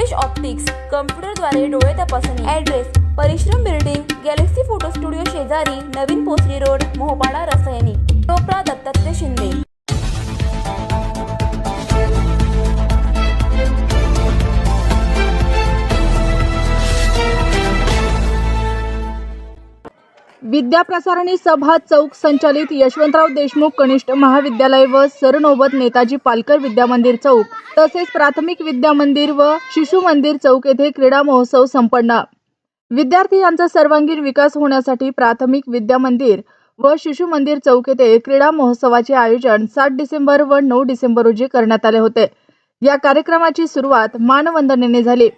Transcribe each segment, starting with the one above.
Rupesh optics कम्प्युटरद्वारे डोळे तपासणी. Address परिश्रम बिल्डिंग गॅलेक्सी फोटो स्टुडिओ शेजारी नवीन पोसरी रोड मोहपाडा रसायनी. विद्याप्रसारणी सभा चौक संचालित यशवंतराव देशमुख कनिष्ठ महाविद्यालय व सरनोबत नेताजी पालकर विद्यामंदिर चौक तसेच प्राथमिक विद्यामंदिर व शिशु मंदिर चौक येथे क्रीडा महोत्सव संपन्न. विद्यार्थी यांचा सर्वांगीण विकास होण्यासाठी प्राथमिक विद्यामंदिर व शिशु मंदिर चौक येथे क्रीडा महोत्सवाचे आयोजन सात डिसेंबर व नऊ डिसेंबर रोजी करण्यात आले होते. या कार्यक्रमाची सुरुवात मानवंदनेने झाली.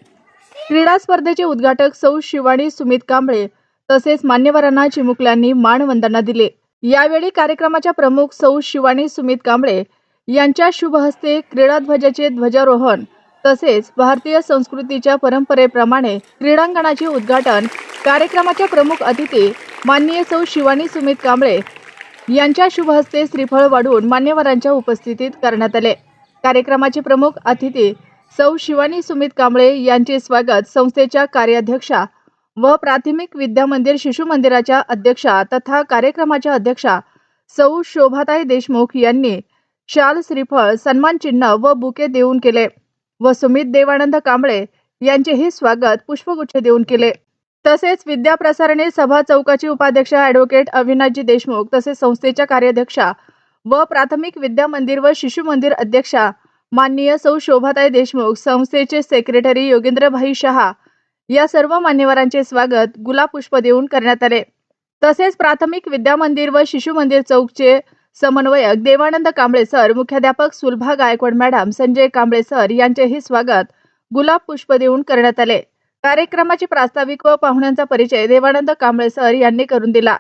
क्रीडा स्पर्धेचे उद्घाटक सौ शिवानी सुमित कांबळे तसेच मान्यवरांना चिमुकल्यांनी मानवंदना दिली. यावेळी कार्यक्रमाच्या प्रमुख सौ शिवानी सुमित कांबळे यांच्या शुभहस्ते क्रीडा ध्वजाचे ध्वजारोहण तसेच भारतीय संस्कृतीच्या परंपरेप्रमाणे क्रीडांगणाचे उद्घाटन कार्यक्रमाच्या प्रमुख अतिथी माननीय सौ शिवानी सुमित कांबळे यांच्या शुभहस्ते श्रीफळ वाढवून मान्यवरांच्या उपस्थितीत करण्यात आले. कार्यक्रमाचे प्रमुख अतिथी सौ शिवानी सुमित कांबळे यांचे स्वागत संस्थेच्या कार्याध्यक्षा व प्राथमिक विद्या मंदिर शिशु मंदिराच्या अध्यक्षा तथा कार्यक्रमाच्या अध्यक्षा सौ शोभाताई देशमुख यांनी शाल श्रीफळ सन्मान चिन्ह व बुके देऊन केले व सुमित देवानंद कांबळे यांचेही स्वागत पुष्पगुच्छ देऊन केले. तसेच विद्या प्रसारणे सभा चौकाची उपाध्यक्ष ॲडव्होकेट अविनाशजी देशमुख तसेच संस्थेच्या कार्याध्यक्षा व प्राथमिक विद्या मंदिर व शिशु मंदिर अध्यक्षा माननीय सौ शोभाताई देशमुख संस्थेचे सेक्रेटरी योगेंद्रभाई शहा या सर्व मान्यवरांचे स्वागत गुलाब पुष्प देऊन करण्यात आले. तसेच प्राथमिक विद्या मंदिर व शिशु मंदिर चौकचे समन्वयक देवानंद कांबळे सर मुख्याध्यापक सुलभा गायकवाड मॅडम संजय कांबळे सर यांचेही स्वागत गुलाब पुष्प देऊन करण्यात आले. कार्यक्रमाचे प्रास्ताविक व पाहुण्यांचा परिचय देवानंद कांबळे सर यांनी करून दिला.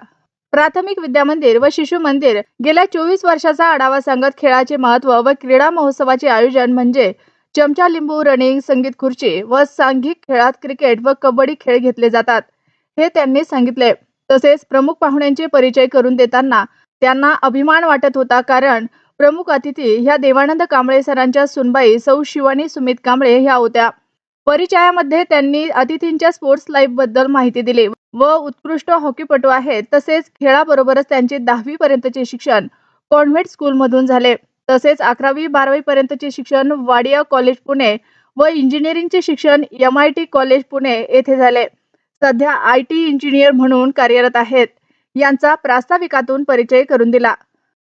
प्राथमिक विद्या मंदिर व शिशु मंदिर गेल्या चोवीस वर्षाचा आढावा सांगत खेळाचे महत्त्व व क्रीडा महोत्सवाचे आयोजन म्हणजे चमचा लिंबू रनिंग संगीत खुर्ची व सांघिक खेळात क्रिकेट व कबड्डी खेळ घेतले जातात. हे त्यांनी सांगितले. तसेच प्रमुख पाहुण्यांचे परिचय करून देताना त्यांना अभिमान वाटत होता कारण प्रमुख अतिथी ह्या देवानंद कांबळे सरांच्या सुनबाई सौ शिवानी सुमित कांबळे ह्या होत्या. परिचयामध्ये त्यांनी अतिथींच्या स्पोर्ट्स लाईफबद्दल माहिती दिली व उत्कृष्ट हॉकीपटू आहेत. तसेच खेळाबरोबरच त्यांचे दहावी पर्यंतचे शिक्षण कॉन्व्हेंट स्कूलमधून झाले. तसेच अकरावी बारावी पर्यंतचे शिक्षण वाडिया कॉलेज पुणे व इंजिनिअरिंगचे शिक्षण M I T college Pune येथे झाले. सध्या आय टी इंजिनियर म्हणून कार्यरत आहेत. यांचा प्रास्ताविकातून परिचय करून दिला.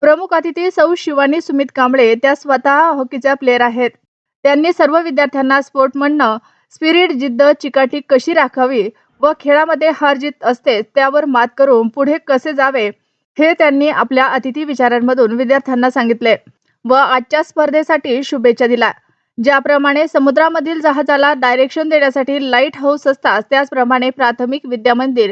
प्रमुख अतिथी सौ शिवानी सुमित कांबळे त्या स्वतः हॉकीच्या प्लेअर आहेत. त्यांनी सर्व विद्यार्थ्यांना स्पोर्ट म्हणणं स्पिरिट जिद्द चिकाटी कशी राखावी व खेळामध्ये हार जीत असते त्यावर मात करून पुढे कसे जावे हे त्यांनी आपल्या अतिथी विचारांमधून विद्यार्थ्यांना सांगितले. व आजच्या स्पर्धेसाठी शुभेच्छा दिल्या ज्याप्रमाणे समुद्रामधील जहाजाला डायरेक्शन देण्यासाठी लाइट हाऊस असतात त्याचप्रमाणे प्राथमिक विद्या मंदिर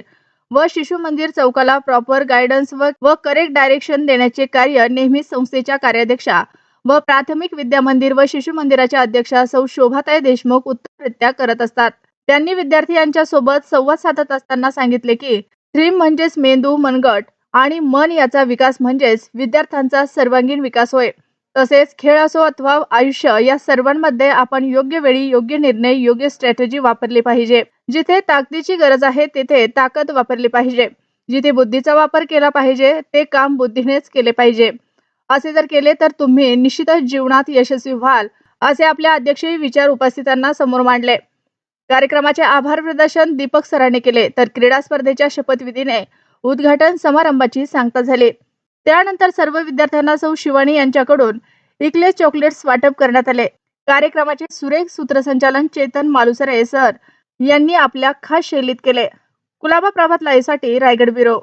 व शिशु मंदिर चौकाला प्रॉपर गायडन्स व व करेक्ट डायरेक्शन देण्याचे कार्य नेहमी संस्थेच्या कार्याध्यक्षा व प्राथमिक विद्या मंदिर व शिशु मंदिराच्या अध्यक्षा सौ शोभाताई देशमुख उत्तमरित्या करत असतात. त्यांनी विद्यार्थी यांच्या सोबत संवाद साधत असताना सांगितले की थ्रीम म्हणजेच मेंदू मनगट आणि मन याचा विकास म्हणजेच विद्यार्थ्यांचा सर्वांगीण विकास होय. तसेच खेळ असो अथवा आयुष्य या सर्वांमध्ये आपण योग्य वेळी योग्य निर्णय योग्य स्ट्रॅटेजी वापरली पाहिजे. जिथे ताकदीची गरज आहे तिथे ताकद वापरली पाहिजे. जिथे बुद्धीचा वापर केला पाहिजे ते काम बुद्धीनेच केले पाहिजे. असे जर केले तर तुम्ही निश्चितच जीवनात यशस्वी व्हाल असे आपल्या अध्यक्षीय विचार उपस्थितांना समोर मांडले. कार्यक्रमाचे आभार प्रदर्शन दीपक सरांनी केले तर क्रीडा स्पर्धेच्या शपथविधीने उद्घाटन समारंभाची सांगता झाली. त्यानंतर सर्व विद्यार्थ्यांना सौ शिवानी यांच्याकडून इकले चॉकलेट्स वाटप करण्यात आले. कार्यक्रमाचे सुरेख सूत्रसंचालन चेतन मालुसरे सर यांनी आपल्या खास शैलीत केले. कुलाबा प्रभात लाईव्हसाठी रायगड ब्युरो.